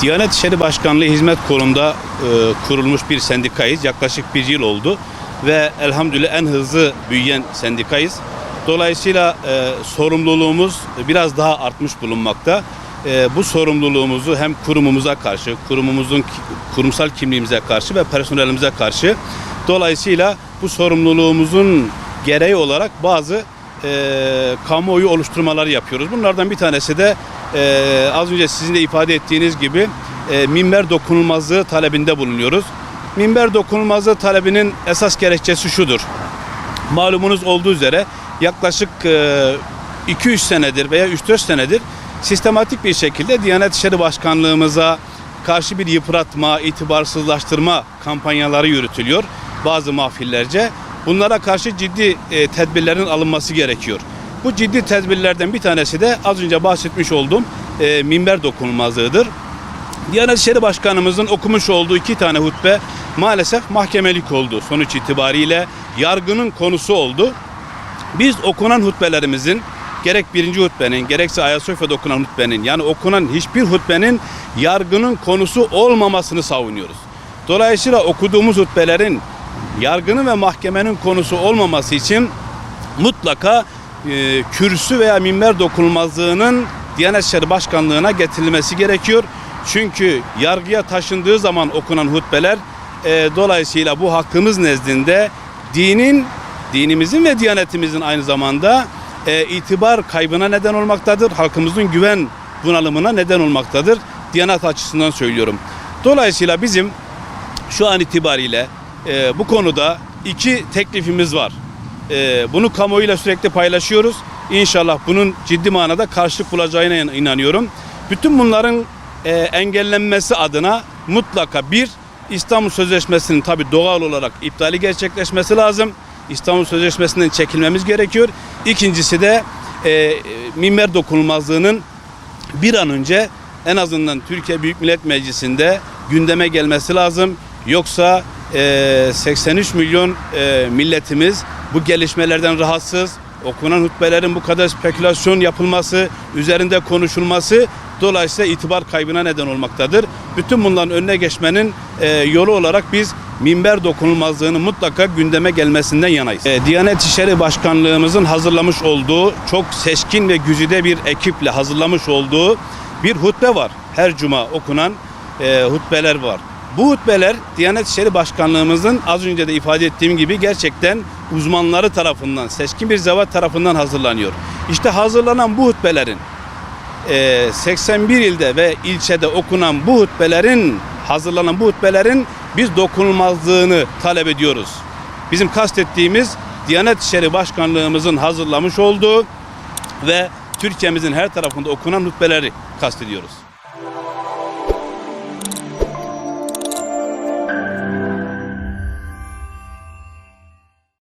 Diyanet İşleri Başkanlığı Hizmet Kolu'nda e, kurulmuş bir sendikayız. Yaklaşık bir yıl oldu ve elhamdülillah en hızlı büyüyen sendikayız. Dolayısıyla e, sorumluluğumuz biraz daha artmış bulunmakta. E, bu sorumluluğumuzu hem kurumumuza karşı, kurumumuzun kurumsal kimliğimize karşı ve personelimize karşı dolayısıyla bu sorumluluğumuzun gereği olarak bazı e, kamuoyu oluşturmaları yapıyoruz. Bunlardan bir tanesi de e, az önce sizin de ifade ettiğiniz gibi e, minber dokunulmazlığı talebinde bulunuyoruz. Minber dokunulmazlığı talebinin esas gerekçesi şudur. Malumunuz olduğu üzere yaklaşık e, 2-3 senedir veya 3-4 senedir sistematik bir şekilde Diyanet İşleri Başkanlığımıza karşı bir yıpratma, itibarsızlaştırma kampanyaları yürütülüyor bazı mahfillerce. Bunlara karşı ciddi e, tedbirlerin alınması gerekiyor. Bu ciddi tedbirlerden bir tanesi de az önce bahsetmiş olduğum e, minber dokunulmazlığıdır. Diyanet İşleri Başkanımızın okumuş olduğu iki tane hutbe maalesef mahkemelik oldu sonuç itibariyle. Yargının konusu oldu. Biz okunan hutbelerimizin gerek birinci hutbenin gerekse Ayasofya'da okunan hutbenin yani okunan hiçbir hutbenin yargının konusu olmamasını savunuyoruz. Dolayısıyla okuduğumuz hutbelerin yargının ve mahkemenin konusu olmaması için mutlaka e, kürsü veya minber dokunulmazlığının Diyanet İşleri Başkanlığı'na getirilmesi gerekiyor. Çünkü yargıya taşındığı zaman okunan hutbeler e, dolayısıyla bu hakkımız nezdinde dinin, dinimizin ve diyanetimizin aynı zamanda e, itibar kaybına neden olmaktadır. Halkımızın güven bunalımına neden olmaktadır. Diyanet açısından söylüyorum. Dolayısıyla bizim şu an itibariyle e, bu konuda iki teklifimiz var. E, bunu kamuoyuyla sürekli paylaşıyoruz. İnşallah bunun ciddi manada karşılık bulacağına in- inanıyorum. Bütün bunların e, engellenmesi adına mutlaka bir İstanbul Sözleşmesi'nin tabi doğal olarak iptali gerçekleşmesi lazım. İstanbul Sözleşmesi'nden çekilmemiz gerekiyor. İkincisi de e, minber dokunulmazlığının bir an önce en azından Türkiye Büyük Millet Meclisi'nde gündeme gelmesi lazım. Yoksa e, 83 milyon e, milletimiz bu gelişmelerden rahatsız. Okunan hutbelerin bu kadar spekülasyon yapılması, üzerinde konuşulması dolayısıyla itibar kaybına neden olmaktadır. Bütün bunların önüne geçmenin e, yolu olarak biz minber dokunulmazlığının mutlaka gündeme gelmesinden yanayız. E, Diyanet İşleri Başkanlığımızın hazırlamış olduğu çok seçkin ve güzide bir ekiple hazırlamış olduğu bir hutbe var. Her cuma okunan e, hutbeler var. Bu hutbeler Diyanet İşleri Başkanlığımızın az önce de ifade ettiğim gibi gerçekten uzmanları tarafından, seçkin bir zevat tarafından hazırlanıyor. İşte hazırlanan bu hutbelerin e, 81 ilde ve ilçede okunan bu hutbelerin hazırlanan bu hutbelerin biz dokunulmazlığını talep ediyoruz. Bizim kastettiğimiz Diyanet İşleri Başkanlığımızın hazırlamış olduğu ve Türkiye'mizin her tarafında okunan hutbeleri kastediyoruz.